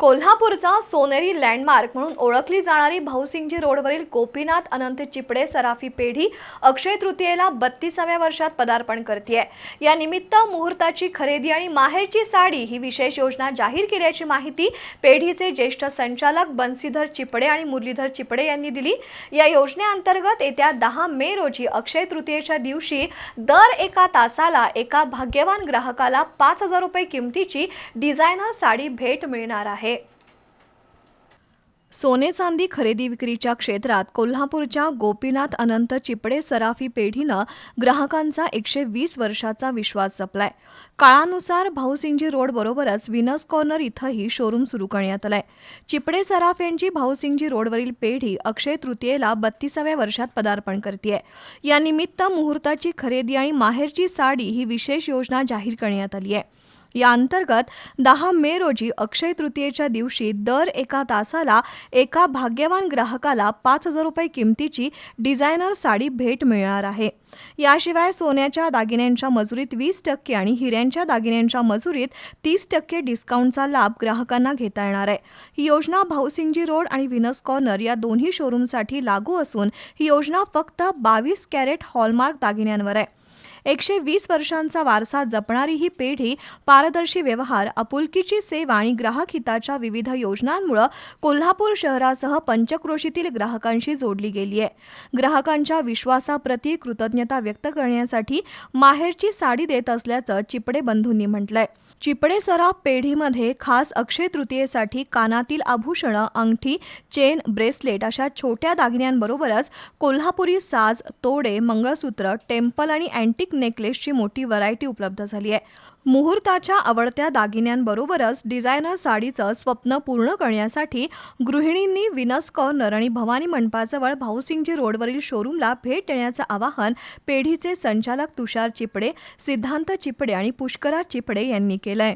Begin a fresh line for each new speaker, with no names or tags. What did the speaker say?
कोल्हापूरचा सोनेरी लँडमार्क म्हणून ओळखली जाणारी भाऊसिंगजी रोडवरील गोपीनाथ अनंत चिपडे सराफी पेढी अक्षय तृतीयेला बत्तीसाव्या वर्षात पदार्पण करते या निमित्त मुहूर्ताची खरेदी आणि माहेरची साडी ही विशेष योजना जाहीर केल्याची माहिती पेढीचे ज्येष्ठ संचालक बन्सीधर चिपडे आणि मुरलीधर चिपडे यांनी दिली. या योजनेअंतर्गत येत्या दहा मे रोजी अक्षय तृतीयेच्या दिवशी दर एका तासाला एका भाग्यवान ग्राहकाला पाच हजार रुपये किमतीची डिझायनर साडी भेट मिळणार आहे. सोने चांदी खरेदी विक्रीच्या क्षेत्रात कोल्हापूरच्या गोपीनाथ अनंत चिपडे सराफी पेढीनं ग्राहकांचा एकशे वीस वर्षाचा विश्वास जपलाय. काळानुसार भाऊसिंगजी रोड बरोबरच विनस कॉर्नर इथंही शोरूम सुरू करण्यात आलाय. चिपडे सराफ यांची भाऊसिंगजी रोडवरील पेढी अक्षय तृतीयेला बत्तीसाव्या वर्षात पदार्पण करते यानिमित्त मुहूर्ताची खरेदी आणि माहेरची साडी ही विशेष योजना जाहीर करण्यात आली आहे या अंतर्गत दहा मे रोजी अक्षय तृतीयेच्या दिवशी दर एका तासाला एका भाग्यवान ग्राहकाला पाच हजार रुपये किमतीची डिझायनर साडी भेट मिळणार आहे. याशिवाय सोन्याच्या दागिन्यांच्या मजुरीत वीस टक्के आणि हिऱ्यांच्या दागिन्यांच्या मजुरीत तीस टक्के डिस्काउंटचा लाभ ग्राहकांना घेता येणार आहे. ही योजना भाऊसिंगजी रोड आणि विनस कॉर्नर या दोन्ही शोरूमसाठी लागू असून ही योजना फक्त बावीस कॅरेट हॉलमार्क दागिन्यांवर आहे. एकशे वीस वर्षांचा वारसा जपणारी ही पेढी पारदर्शी व्यवहार आपुलकीची सेवा आणि ग्राहक हिताच्या विविध योजनांमुळे कोल्हापूर शहरासह पंचक्रोशीतील ग्राहकांशी जोडली गेली आहे. ग्राहकांच्या विश्वासाप्रती कृतज्ञता व्यक्त करण्यासाठी माहेरची साडी देत असल्याचं चिपडे बंधूंनी म्हटलंय. चिपडे सराफ पेढीमध्ये खास अक्षय तृतीयेसाठी कानातील आभूषणं अंगठी चेन ब्रेसलेट अशा छोट्या दागिन्यांबरोबरच कोल्हापुरी साज तोडे मंगळसूत्र टेम्पल आणि अँटिक नेकलेसची मोठी व्हरायटी उपलब्ध झाली आहे. मुहूर्ताच्या आवडत्या दागिन्यांबरोबरच डिझायनर साडीचं स्वप्न पूर्ण करण्यासाठी गृहिणींनी विनस कॉर्नर आणि भवानी मंडपाजवळ भाऊसिंगजी रोडवरील शोरूमला भेट देण्याचं आवाहन पेढीचे संचालक तुषार चिपडे सिद्धांत चिपडे आणि पुष्करा चिपडे यांनी केलंय.